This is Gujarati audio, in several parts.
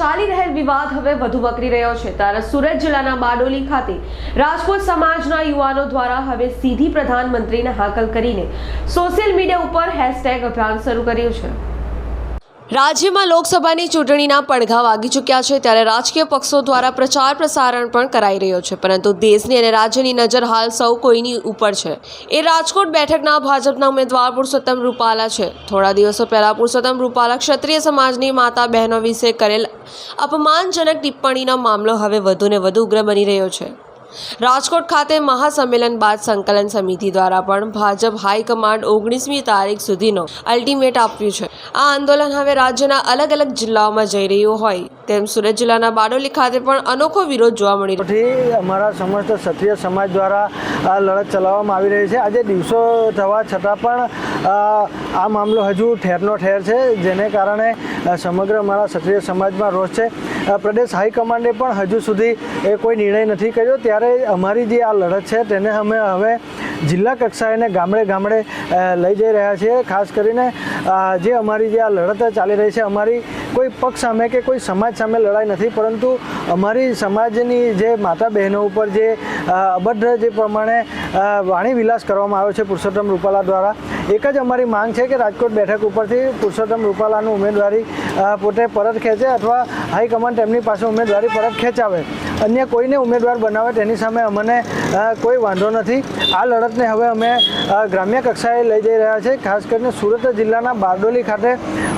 ચાલી રહેલ વિવાદ હવે વધુ વકરી રહ્યો છે. ત્યારે સુરત જિલ્લાના બારડોલી ખાતે રાજપૂત સમાજના યુવાનો દ્વારા હવે સીધી પ્રધાનમંત્રીને હાકલ કરીને સોશિયલ મીડિયા ઉપર હેશટેગ અભિયાન શરૂ કર્યું છે. રાજ્યમાં લોકસભાની ચૂંટણીના પડઘા વાગી ચૂક્યા છે ત્યારે રાજકીય પક્ષો દ્વારા પ્રચાર પ્રસારણ પણ કરાઈ રહ્યો છે, પરંતુ દેશની અને રાજ્યની નજર હાલ સૌ કોઈની ઉપર છે. એ રાજકોટ બેઠકના ભાજપના ઉમેદવાર પુરુષોત્તમ રૂપાલા છે. થોડા દિવસો પહેલા પુરુષોત્તમ રૂપાલા ક્ષત્રિય સમાજની માતા બહેનો વિશે કરેલ અપમાનજનક ટિપ્પણીનો મામલો હવે વધુને વધુ ઉગ્ર બની રહ્યો છે. રાજકોટ ખાતે મહાસંમેલન બાદ સંકલન સમિતિ દ્વારા પણ ભાજપ હાઈકમાન્ડ ઓગણીસમી તારીખ સુધીનો અલ્ટિમેટ આપ્યું છે. આ આંદોલન હવે રાજ્યના અલગ અલગ જિલ્લાઓમાં જઈ રહ્યું હોય તેમ સુરત જિલ્લાના બારડોલી ખાતે પણ અનોખો વિરોધ જોવા મળી રહ્યો અમારા સમસ્ત ક્ષત્રિય સમાજ દ્વારા આ લડત ચલાવવામાં આવી રહી છે. આજે દિવસો થવા છતાં પણ આ મામલો હજુ ઠેરનો ઠેર છે, જેને કારણે સમગ્ર અમારા ક્ષત્રિય સમાજમાં રોષ છે. પ્રદેશ હાઈકમાન્ડે પણ હજુ સુધી એ કોઈ નિર્ણય નથી કર્યો. ત્યારે અમારી જે આ લડત છે તેને અમે હવે જિલ્લા કક્ષાએ ને ગામડે ગામડે લઈ જઈ રહ્યા છીએ. ખાસ કરીને જે અમારી જે આ લડત ચાલી રહી છે અમારી કોઈ પક્ષ સામે કે કોઈ સમાજ સામે લડાઈ નથી. પરંતુ અમારી સમાજની જે માતા બહેનો ઉપર જે અભદ્ર જે પ્રમાણે વાણી વિલાસ કરવામાં આવ્યો છે પુરુષોત્તમ રૂપાલા દ્વારા એક જ અમારી માંગ છે કે રાજકોટ બેઠક ઉપરથી પુરુષોત્તમ રૂપાલાનું ઉમેદવારી પોતે પરત ખેંચે અથવા હાઈકમાન્ડ તેમની પાસે ઉમેદવારી પરત ખેંચાવે. અન્ય કોઈને ઉમેદવાર બનાવે તેની સામે અમને કોઈ વાંધો નથી. આ લડતને હવે અમે ગ્રામ્ય કક્ષાએ લઈ જઈ રહ્યા છે ખાસ કરીને સુરત જિલ્લાના બારડોલી ખાતે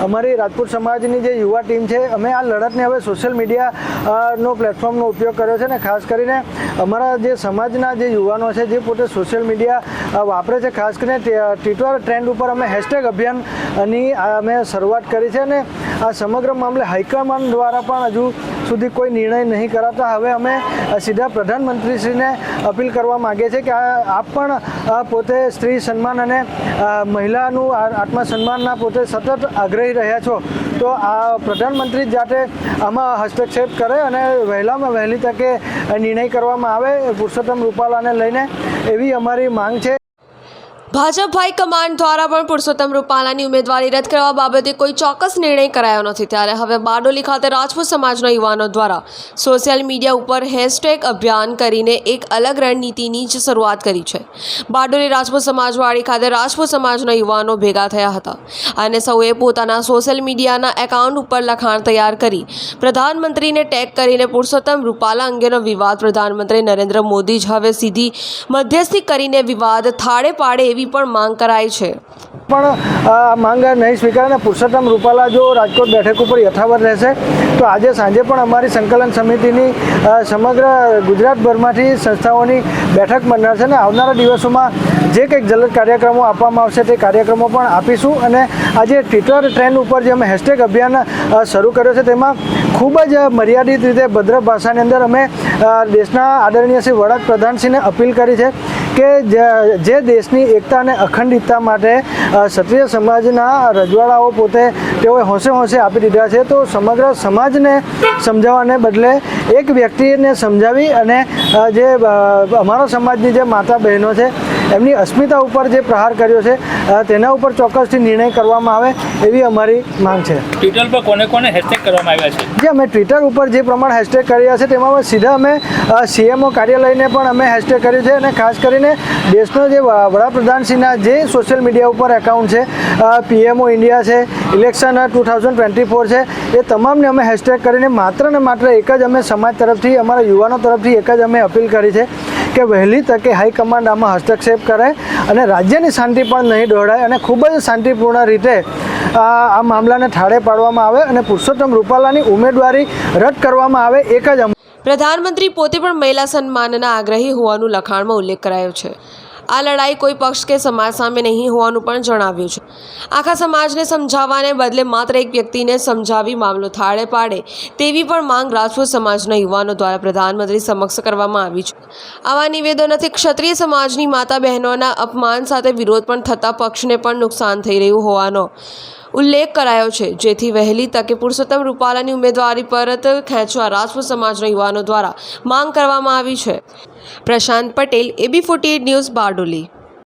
અમારી રાજપૂત સમાજની જે યુવા ટીમ છે, અમે આ લડતને હવે સોશિયલ મીડિયાનો પ્લેટફોર્મનો ઉપયોગ કર્યો છે ને ખાસ કરીને અમારા જે સમાજના જે યુવાનો છે, જે પોતે સોશિયલ મીડિયા વાપરે છે, ખાસ કરીને ટ્વિટર ટ્રેન્ડ ઉપર અમે હેશટેગ અભિયાનની અમે શરૂઆત કરી છે અને આ સમગ્ર મામલે હાઈકમાન્ડ દ્વારા પણ હજુ સુધી કોઈ નિર્ણય નહીં કરાતા. હવે અમે સીધા પ્રધાનમંત્રીશ્રીને અપીલ કરવા માગીએ છીએ કે આપ પણ પોતે સ્ત્રી સન્માન અને મહિલાનું આત્મસન્માનના પોતે સતત આગ્રહી રહ્યા છો. તો આ પ્રધાનમંત્રી જાતે આમાં હસ્તક્ષેપ કરે અને વહેલામાં વહેલી તકે નિર્ણય કરવામાં આવે, પુરુષોત્તમ રૂપાલાને લઈને એવી અમારી માંગ છે. ભાજપ હાઈકમાન્ડ દ્વારા પણ પુરુષોત્તમ રૂપાલાની ઉમેદવારી રદ કરવા બાબતે કોઈ ચોક્કસ નિર્ણય કરાયો નથી. ત્યારે હવે બારડોલી ખાતે રાજપૂત સમાજના યુવાનો દ્વારા સોશિયલ મીડિયા ઉપર હેશટેગ અભિયાન કરીને એક અલગ રણનીતિની જ શરૂઆત કરી છે. બારડોલી રાજપૂત સમાજવાડી ખાતે રાજપૂત સમાજના યુવાનો ભેગા થયા હતા અને સૌએ પોતાના સોશિયલ મીડિયાના એકાઉન્ટ ઉપર લખાણ તૈયાર કરી પ્રધાનમંત્રીને ટેગ કરીને પુરુષોત્તમ રૂપાલા અંગેનો વિવાદ પ્રધાનમંત્રી નરેન્દ્ર મોદી જ હવે સીધી મધ્યસ્થી કરીને વિવાદ થાળે પાડે એવી પણ માંગ કરાઈ છે. પણ આ માંગ નહીં સ્વીકારે પુરુષોત્તમ રૂપાલા જો રાજકોટ બેઠક ઉપર યથાવત રહેશે, તો આજે સાંજે પણ અમારી સંકલન સમિતિની સમગ્ર ગુજરાતભરમાંથી સંસ્થાઓની બેઠક મળનાર છે અને આવનારા દિવસોમાં જે કંઈક જલદ કાર્યક્રમો આપવામાં આવશે તે કાર્યક્રમો પણ આપીશું અને આજે ટ્વિટર ટ્રેન્ડ ઉપર જે અમે હેશટેગ અભિયાન શરૂ કર્યો છે તેમાં ખૂબ જ મર્યાદિત રીતે ભદ્ર ભાષાની અંદર અમે દેશના આદરણીય શ્રી વડાપ્રધાનશ્રીને અપીલ કરી છે. કે જે- દેશની એકતા અને અખંડિતતા માટે ક્ષત્રિય સમાજના રજવાડાઓ પોતે તેઓએ હોંશે હોંશે આપી દીધા છે. તો સમગ્ર સમાજને સમજાવવાને બદલે એક વ્યક્તિને સમજાવી અને જે અમારા સમાજની જે માતા બહેનો છે એમની અસ્મિતા ઉપર જે પ્રહાર કર્યો છે તેના ઉપર ચોક્કસથી નિર્ણય કરવામાં આવે એવી અમારી માંગ છે. ટ્વિટર પર કોને કોને હેશટેગ કરવામાં આવ્યા છે? જે અમે ટ્વિટર ઉપર જે પ્રમાણે હેશટેગ કર્યા છે તેમાં સીધા અમે સીએમઓ કાર્યાલયને પણ અમે હેશટેગ કર્યું છે અને ખાસ કરીને દેશનો જે વડાપ્રધાનશ્રીના જે સોશિયલ મીડિયા ઉપર એકાઉન્ટ છે પીએમઓ ઇન્ડિયા છે, election two thousand twenty four છે, એ તમામને અમે હેશટેગ કરીને માત્ર ને માત્ર એક જ અમે સમાજ તરફથી, અમારા યુવાનો તરફથી એક જ અમે અપીલ કરી છે કે વહેલી તકે હાઈકમાન્ડ આમાં હસ્તક્ષેપ કરે અને રાજ્યની શાંતિ પણ નહીં દોડાય અને ખૂબ જ શાંતિપૂર્ણ રીતે આ મામલાને ઠાળે પાડવામાં આવે અને પુરુષોત્તમ રૂપાલાની ઉમેદવારી રદ કરવામાં આવે, એક જ પ્રધાનમંત્રી પોતે પણ મહિલા સન્માનના આગ્રહી હોવાનું લખાણમાં ઉલ્લેખ કરાયો છે. આ લડાઈ કોઈ પક્ષ કે સમાજ સામે નહીં હોવાનું પણ જણાવ્યું છે. આખા સમાજને સમજાવવાને બદલે માત્ર એક વ્યક્તિને સમજાવી મામલો થાળે પાડે તેવી પણ માંગ રાજપૂત સમાજના યુવાનો દ્વારા પ્રધાનમંત્રી સમક્ષ કરવામાં આવી છે. આવા નિવેદનોથી ક્ષત્રિય સમાજની માતા બહેનોના અપમાન સાથે વિરોધ પણ થતા પક્ષને પણ નુકસાન થઈ રહ્યું હોવાનો ઉલ્લેખ કરાયો છે. જેથી વહેલી તકે પુરુષોત્તમ રૂપાલાની ઉમેદવારી પરત ખેંચવા રાજપૂત સમાજના યુવાનો દ્વારા માંગ કરવામાં આવી છે. Prashant Patel, AB forty news Bardoli.